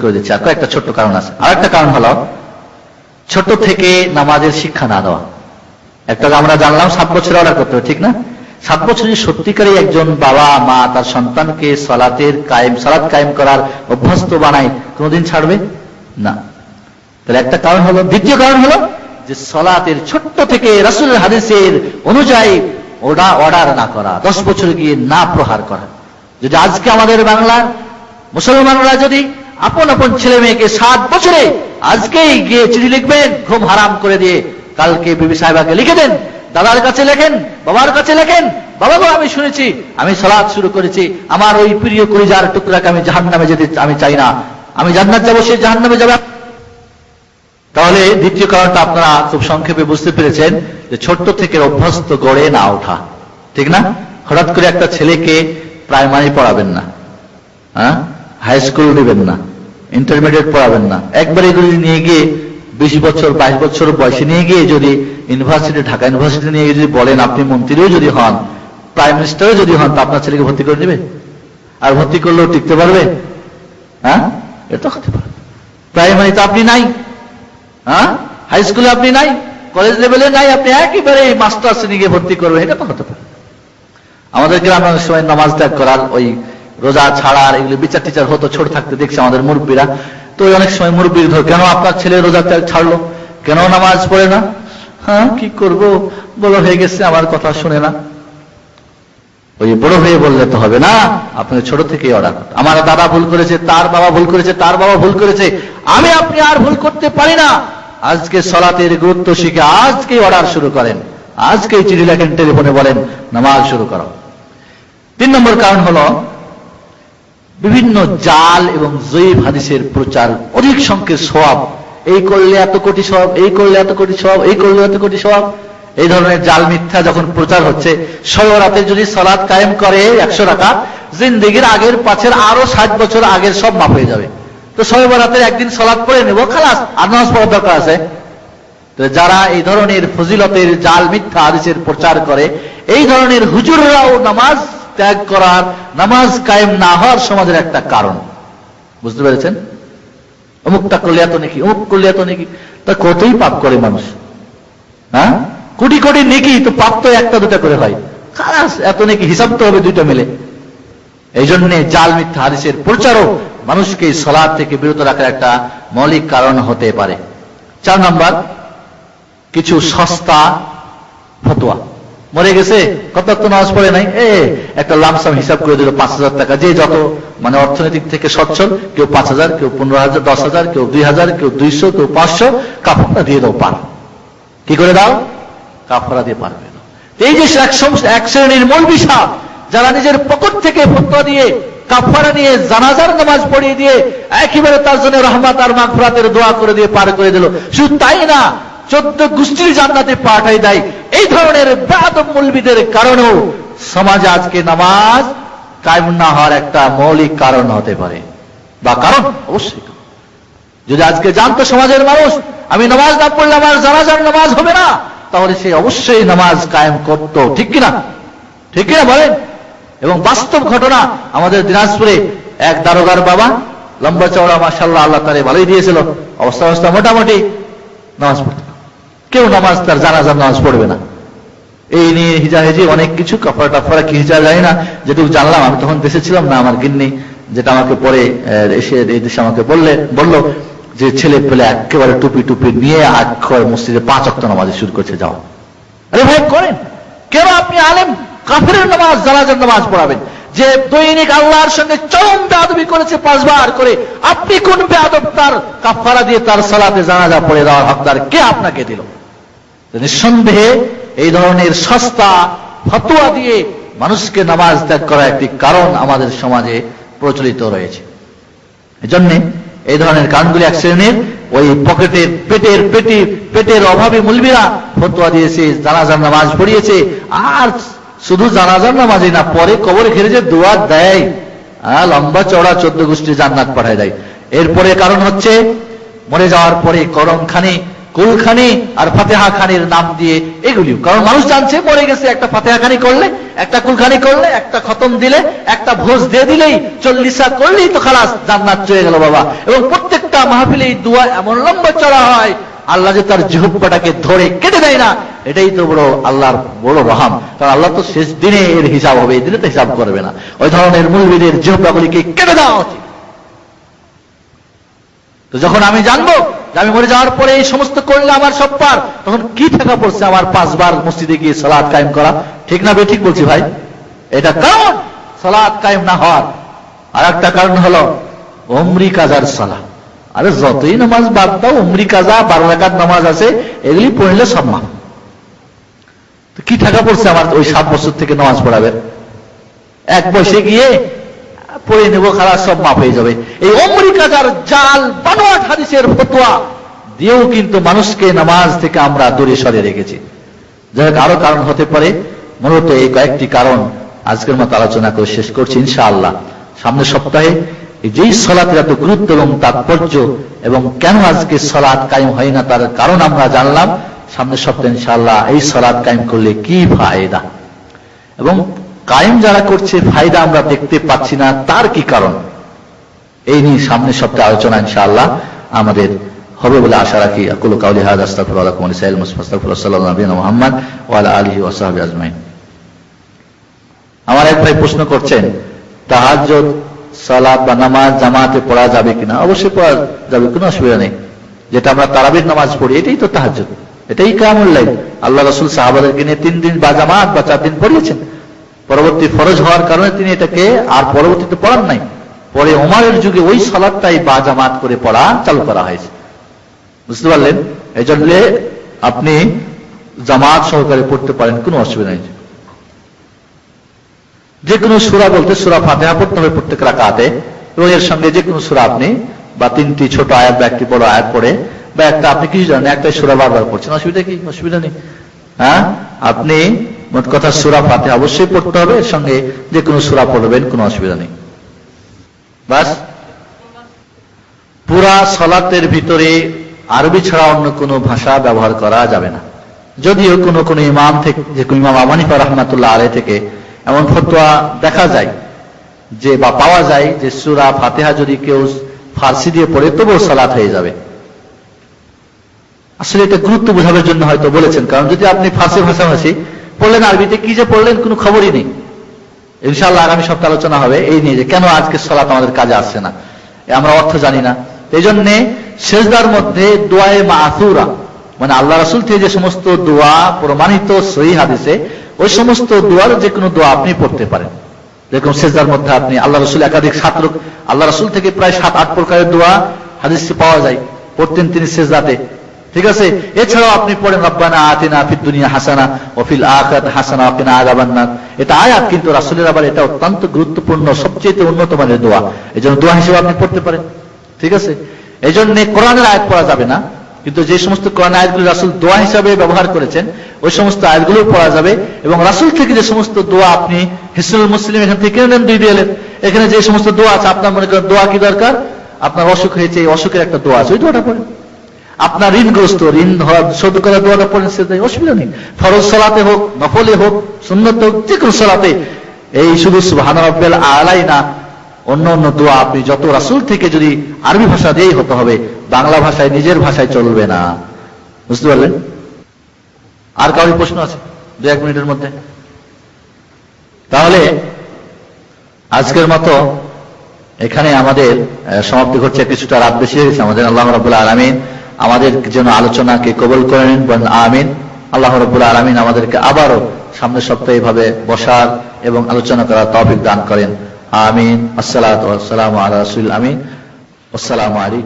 করে দিচ্ছে। আর কয়েকটা ছোট্ট কারণ আছে। আর একটা কারণ হলো ছোট থেকে নামাজের শিক্ষা না দেওয়া। একটা আমরা জানলাম, সাত বছরে অর্ডার করতে হবে, ঠিক না? সাত বছরে সত্যিকারই একজন বাবা, মা তার সন্তানকে সলাতের কায়েম, সালাত কায়েম করার অভ্যস্ত বানায়, কোনোদিন ছাড়বে? না। তাহলে একটা কারণ হলো, দ্বিতীয় কারণ হলো যে সলাতের ছোট্ট থেকে রাসুলের হাদিসের অনুযায়ী ওটা অর্ডার না করা, দশ বছর গিয়ে না প্রহার করা। যদি আজকে আমাদের বাংলা, মুসলমানরা যদি আপন আপন ছেলে মেয়েকে সাত বছরে আজকেই গিয়ে চিঠি লিখবেন ঘুম হারাম করে দিয়ে কালকে বিবি সাহেবাকে লিখে দেন, দাদার কাছে লেখেন, বাবার কাছে লেখেন, বাবা গো, আমি শুনেছি, আমি সলাদ শুরু করেছি, আমার ওই প্রিয় কলিজার টুকরাকে আমি জাহান নামে যেতে আমি চাই না, আমি জান্নাত যাব, সে জাহান নামে যাবে। তাহলে দ্বিতীয় কারণটা আপনারা খুব সংক্ষেপে বুঝতে পেরেছেন, যে ছোট্ট থেকে অভ্যস্ত গড়ে না ওঠা, ঠিক না? হঠাৎ করে একটা ছেলেকে প্রাইমারি পড়াবেন না হ্যাঁ? হাই স্কুল নেবেন না ইন্টারমিডিয়েট পড়াবেন না। একবার এগুলি নিয়ে গিয়ে বিশ বছর, বাইশ বছর বয়সে নিয়ে গিয়ে যদি ইউনিভার্সিটি ঢাকা ইউনিভার্সিটি নিয়ে যদি বলেন আপনি মন্ত্রীও যদি হন প্রাইম মিনিস্টারও যদি হন, তা আপনার ছেলেকে ভর্তি করে নেবে? আর ভর্তি করলেও টিকতে পারবে? হ্যাঁ? এটা হতে পারে প্রাইমারি তো আপনি নাই। হ্যাঁ? হাই স্কুলে আপনি নাই। কলেজ লেভেলে নাই। আপনি একেবারে মাস্টার শ্রেণি গিয়ে ভর্তি করবেন। এটা তো হতে পারে আমাদের গ্রামে অনেক সময় নামাজ ত্যাগ করার ওই রোজা ছাড়ার এগুলো বিচার টিচার হতো ছোট থাকতে দেখছি আমাদের মুরব্বীরা। তো অনেক সময় মুরব্বীর ধর, কেন আপনার ছেলে রোজা ছাড়লো? কেন নামাজ পড়ে না? হ্যাঁ কি করব? বড় হয়ে গেছে, আমার কথা শুনে না। ওই বড় হয়ে বললে তো হবে না আপনাকে ছোট থেকেই অর্ডার আমার দাদা ভুল করেছে, তার বাবা ভুল করেছে, তার বাবা ভুল করেছে, আমি আপনি আর ভুল করতে পারি না। আজকে সলাতের গুরুত্ব শিখে আজকে অর্ডার শুরু করেন। আজকে চিঠি লেখেন, টেলিফোনে বলেন, নামাজ শুরু করো। তিন নম্বর কারণ হলো বিভিন্ন জাল এবং জয়ীব হাদিসের প্রচার, অধিক সংখ্যের সব এই করলে এত কোটি সব এই করলে এত কোটি সব এই করলে এত কোটি সব এই ধরনের জাল মিথ্যা যখন প্রচার হচ্ছে সবরাতে যদি সলাদ কায়েম করে একশো টাকা জিন্দিগির আগের পাছের আরও ষাট বছর আগের সব মাপ হয়ে যাবে। তো সবরাতের একদিন সলাদ পড়ে নেব, খালাস, আর নামাজ পড়ার দরকার আছে। যারা এই ধরনের ফজিলতের জাল মিথ্যা হাদিসের প্রচার করে, এই ধরনের হুজুররাও নামাজ ত্যাগ করার, নামাজ কায়েম না হওয়ার সমাজের একটা কারণ। বুঝতে পেরেছেন? অমুকটা করলে এত নাকি, অমুক করলে এত নাকি। তা কতই পাপ করে মানুষ? হ্যাঁ? কোটি কোটি নেকি, তো পাপ তো একটা দুটা করে হয়। খালাস, এত নাকি, হিসাব তো হবে দুইটা মিলে। এই জন্য জাল মিথ্যা হাদিসের প্রচারও মানুষকে সলাদ থেকে বিরত রাখার একটা মৌলিক কারণ হতে পারে। চার নাম্বার, কিছু সস্তা ফতোয়া। মরে গেছে? কত তো নামাজ পড়ে নাই? এ, একটা লামসাম হিসাব করে দিল, পাঁচ হাজার টাকা। যে যত মানে অর্থনৈতিক থেকে সচ্ছল, কেউ পাঁচ হাজার, কেউ পনেরো হাজার, দশ হাজার, কেউ দুই হাজার, কেউ দুইশো, কেউ পাঁচশো কাপড়টা দিয়ে দাও, পার। কি করে দাও? কাপড়া দিয়ে পারবে এই যে এক শ্রেণির মূল বিষয়, যারা নিজের পকেট থেকে ফতোয়া দিয়ে কাফারা নিয়ে জানাজার নামাজ পড়িয়ে দিয়ে, একেবারে তার জন্য রহমাত আর মাগফিরাতের দোয়া করে দিয়ে পার করে দিল। শুধু তাই না, চোদ্দ গোষ্ঠীর জান্নাতে পাঠাই দেয়। এই ধরনের ব্যাদব মূলবিদের কারণেও সমাজে আজকে নামাজ কায়েম না হওয়ার একটা মৌলিক কারণ হতে পারে। বা কারণ অবশ্যই। যদি আজকে জানতো সমাজের মানুষ, আমি নামাজ না পড়লে আমার জানাজার নামাজ হবে না, তাহলে সে অবশ্যই নামাজ কায়েম করত। ঠিক কিনা? ঠিক কিনা বলেন? এবং বাস্তব ঘটনা আমাদের দিনাজপুরে এক দারোগার বাবা, লম্বা চওড়া মাসাল্লাহ আল্লাহ তারে ভালোই দিয়েছিল। অবস্থা অবস্থা মোটামুটি নামাজ পড়ত। কেউ নামাজ তার জানাজার নামাজ পড়বে না। এই নিয়ে হিজাহেজি অনেক কিছু কাপড় টাফারা কি হিজা যায় না, যেটুকু জানলাম, আমি তখন দেশে ছিলাম না, আমার গিন্নি যেটা আমাকে পরে এসে এই দেশে আমাকে বললে, বলল যে ছেলে পেলে একেবারে টুপি টুপি নিয়ে আক্ষর মসজিদে পাঁচ অক্ট নামাজে শুরু করছে, যাও। আরে ভাই, করেন। কেন আপনি আলেম? কাফের নামাজ, জানাজার নামাজ পড়াবেন। যে দৈনিক আল্লাহর সঙ্গে চরম বেয়াদবি করেছে পাঁচবার করে, আপনি কোন বেয়াদব তার কাফারা দিয়ে তার সালাতে জানাজা পড়ে দেওয়ার হকদার কে আপনাকে দিল? নিঃসন্দেহে এই ধরনের সস্তা ফতোয়া দিয়ে মানুষকে নামাজ ত্যাগ করা একটি কারণ আমাদের সমাজে প্রচলিত রয়েছে। এজন্য এই ধরনের কারণগুলি এক শ্রেণির ওই পকেটের পেটের পেটি, পেটের অভাবে মুলবিরা ফতোয়া দিয়েছে, জানাজার নামাজ পড়িয়েছে, আর শুধু জানাজার নামাজই না, পরে কবরে ঘিরে যে দোয়া দেয় লম্বা চড়া চোদ্দ গোষ্ঠী জান্নাত পাঠায় দেয়। এরপরে কারণ হচ্ছে, মরে যাওয়ার পরে করম খানি কুলখানি আর ফাতেহা খানির নাম দিয়ে এগুলিও। কারণ মানুষ জানছে, মরে গেছে, একটা ফাতেহা খানি করলে, একটা কুলখানি করলে, একটা খতম দিলে, একটা ভোজ দিয়ে দিলেই চল্লিশা করলেই তো খালাস, জান্নাত চলে গেল বাবা। এবং প্রত্যেকটা মাহফিলে এই দোয়া এমন লম্বা চড়া হয়, আল্লাহ যে তার জিহুব্বাটাকে ধরে কেটে দেয় না, এটাই তো বড় আল্লাহর বড় রহাম। কারণ আল্লাহ তো শেষ দিনে এর হিসাব হবে, এই দিনে তো হিসাব করবে না। ওই ধরনের মূলবিদের জিহুব্বাগুলিকে কেটে দেওয়া উচিত। তো যখন আমি জানব আমি মরে যাওয়ার পরে এই সমস্ত করলে আমার সব পার। তখন কি টাকা পড়ছে আমার পাঁচবার মসজিদে গিয়ে সালাদ কায়েম করা? ঠিক না ঠিক বলছি ভাই? এটা কারণ সালাদ কায়েম না হওয়ার? আর একটা কারণ হলো, অমরি কাজার সালা আরে যতই নামাজ বাদ দাও, অমরি কাজা, বারো রাকাত নামাজ আছে, এগুলি পড়লে সম্মান। কি টাকা পড়ছে আমার ওই সাত বছর থেকে নামাজ পড়াবে? এক বয়সে গিয়ে পড়ে নেব খারাপ সব মাপ হয়ে যাবে। এই অমরি কাজার জাল, বানোয়াট হাদিসের ফতোয়া দিয়েও কিন্তু মানুষকে নামাজ থেকে আমরা দূরে সরে রেখেছি। যাই হোক, আরও কারণ হতে পারে। মূলত এই কয়েকটি কারণ আজকের মতো আলোচনা করে শেষ করছি, ইনশাআল্লাহ। সামনের সপ্তাহে যেই সলাতের এত গুরুত্ব এবং তাৎপর্য এবং কেন আজকে সলাৎ কায়েম হয় না তার কারণ আমরা জানলাম। সামনের সপ্তাহে, ইনশাআল্লাহ, এই সলাৎ কায়েম করলে কি ফায়দা? এবং কায়েম যারা করছে, ফায়দা আমরা দেখতে পাচ্ছি না, তার কি কারণ? এই নিয়ে সামনের সপ্তাহে আলোচনা, ইনশাআল্লাহ, আমাদের হবে বলে আশা রাখি। আকুল কাউলি হাজ আস্তাগফিরুল্লাহ লাকুম ওয়া লিসাইল মুস্তাগফিরুল্লাহ সাল্লাল্লাহু আলাইহি মুহাম্মদ ওয়া আলা আলিহি আজমাইন। আমার এক ভাই প্রশ্ন করছেন, তাহাজ্জুদ, সালাত বা নামাজ জামাতে পড়া যাবে কিনা? অবশ্যই পড়া যাবে, কোনো অসুবিধা নেই। যেটা আমরা তারাবির নামাজ পড়ি, এটাই তো তাহাজ্জুদ। এটাই কামুল লাইল। আল্লাহ রসুল সাহাবাদেরকে নিয়ে তিন দিন বা জামাত বা চার দিন পড়িয়েছেন। পরবর্তী ফরজ হওয়ার কারণে তিনি এটাকে আর পরবর্তীতে পড়ান নাই। পরে ওমারের যুগে ওই সালাদটাই বা জামাত করে পড়া চালু করা হয়েছে। বুঝতে পারলেন? এই জন্য আপনি জামাত সহকারে পড়তে পারেন, কোনো অসুবিধা নেই। যে কোনো সুরা বলতে সুরা ফাতেহা পড়তে হবে প্রত্যেক রাকাতে, এবং এর সঙ্গে যে কোনো সুরা আপনি বা তিনটি ছোট আয়াত বা একটি বড় আয়াত পড়ে, বা একটা আপনি কিছু জানেন, একটাই সুরা বারবার পড়ছেন, অসুবিধা কি? অসুবিধা নেই। হ্যাঁ? আপনি মোট কথা সুরা ফাতে অবশ্যই পড়তে হবে, এর সঙ্গে যে কোনো সুরা পড়বেন, কোনো অসুবিধা নেই। বাস? পুরা সলাতের ভিতরে আরবি ছাড়া অন্য কোনো ভাষা ব্যবহার করা যাবে না। যদিও কোনো কোনো ইমাম থেকে, যে কোনো ইমাম আমানিফা রহমাতুল্লাহ আলে থেকে এমন ফতোয়া দেখা যায়, যে বা পাওয়া যায় যে সুরা ফাতেহা যদি কেউ ফার্সি দিয়ে পড়ে, তবুও সালাত হয়ে যাবে। আসলে এটা গুরুত্ব বোঝানোর জন্য হয়তো বলেছেন, কারণ যদি আপনি ফার্সি ভাষাভাষী পড়লেন আরবিতে, কি যে পড়লেন কোনো খবরই নেই। ইনশাআল্লাহ আগামী সপ্তাহে আলোচনা হবে এই নিয়ে যে কেন আজকে সলাত আমাদের কাজে আসছে না। আমরা অর্থ জানি না। এই জন্যে শেষদার মধ্যে দোয়ায়ে মাসুরা মানে আল্লাহ রাসুল থেকে যে সমস্ত দোয়া প্রমাণিত সহি হাদিসে, ওই সমস্ত দোয়ার যে কোনো দোয়া আপনি পড়তে পারেন। যেরকম শেষদার মধ্যে আপনি আল্লাহ রসুল একাধিক সাত আল্লাহ রসুল থেকে প্রায় সাত, আট প্রকারের দোয়া হাদিসে পাওয়া যায়। পড়তেন তিনি শেষদাতে ঠিক আছে? এছাড়াও আপনি পড়েন, রব্বানা আতিনা ফিদ দুনিয়া হাসানা ও ফিল আখিরাত হাসানা ওয়া কিনা আযাবান নার। এটা আয়াত, কিন্তু রাসূলের আবার এটা অত্যন্ত গুরুত্বপূর্ণ সবচেয়ে উন্নত মানের দোয়া। এজন্য দোয়া হিসেবে আপনি পড়তে পারেন। ঠিক আছে? এই জন্য কোরআনের আয়াত পড়া যাবে না, কিন্তু যে সমস্ত কোরআন আয়াতগুলো রাসূল দোয়া হিসাবে ব্যবহার করেছেন, ওই সমস্ত আয়াতগুলো পড়া যাবে এবং রাসূল থেকে যে সমস্ত দোয়া আপনি হিসুল মুসলিম এখান থেকে কিনে নেন, দুই দিলেন এখানে যে সমস্ত দোয়া আছে, আপনার মনে করেন দোয়া কি দরকার? আপনার অসুখ হয়েছে, এই অসুখের একটা দোয়া আছে, ওই দোয়াটা পড়েন। আপনার ঋণগ্রস্ত, ঋণ শোধ করা দোয়াটা পড়েন সেটা অসুবিধা নেই। ফরজ সলাতে হোক, নফলে হোক, সুন্নত হোক যে কোনো সলাতে। এই শুধু রব্বেল আলাই না, অন্য অন্য দোয়া আপনি যত রাসূল থেকে যদি আরবি ভাষা দিয়েই হতে হবে, বাংলা ভাষায়, নিজের ভাষায় চলবে না। বুঝতে পারলেন? আর কারোর প্রশ্ন আছে? দু এক মিনিটের মধ্যে। তাহলে, আজকের মতো এখানে আমাদের সমাপ্তি ঘটছে কিছুটা রাত বেশি হয়েছে আমাদের আল্লাহ রবুল্লাহ আলমিন আমাদের যেন আলোচনাকে কবল করে নিন, বলেন আমিন। আল্লাহ রবুল আলমিন আমাদেরকে আবারও সামনের সপ্তাহে এভাবে বসার এবং আলোচনা করার তৌফিক দান করেন। আমিন। আসসালাম আলা আমিন। আসসালামু আলাইকুম।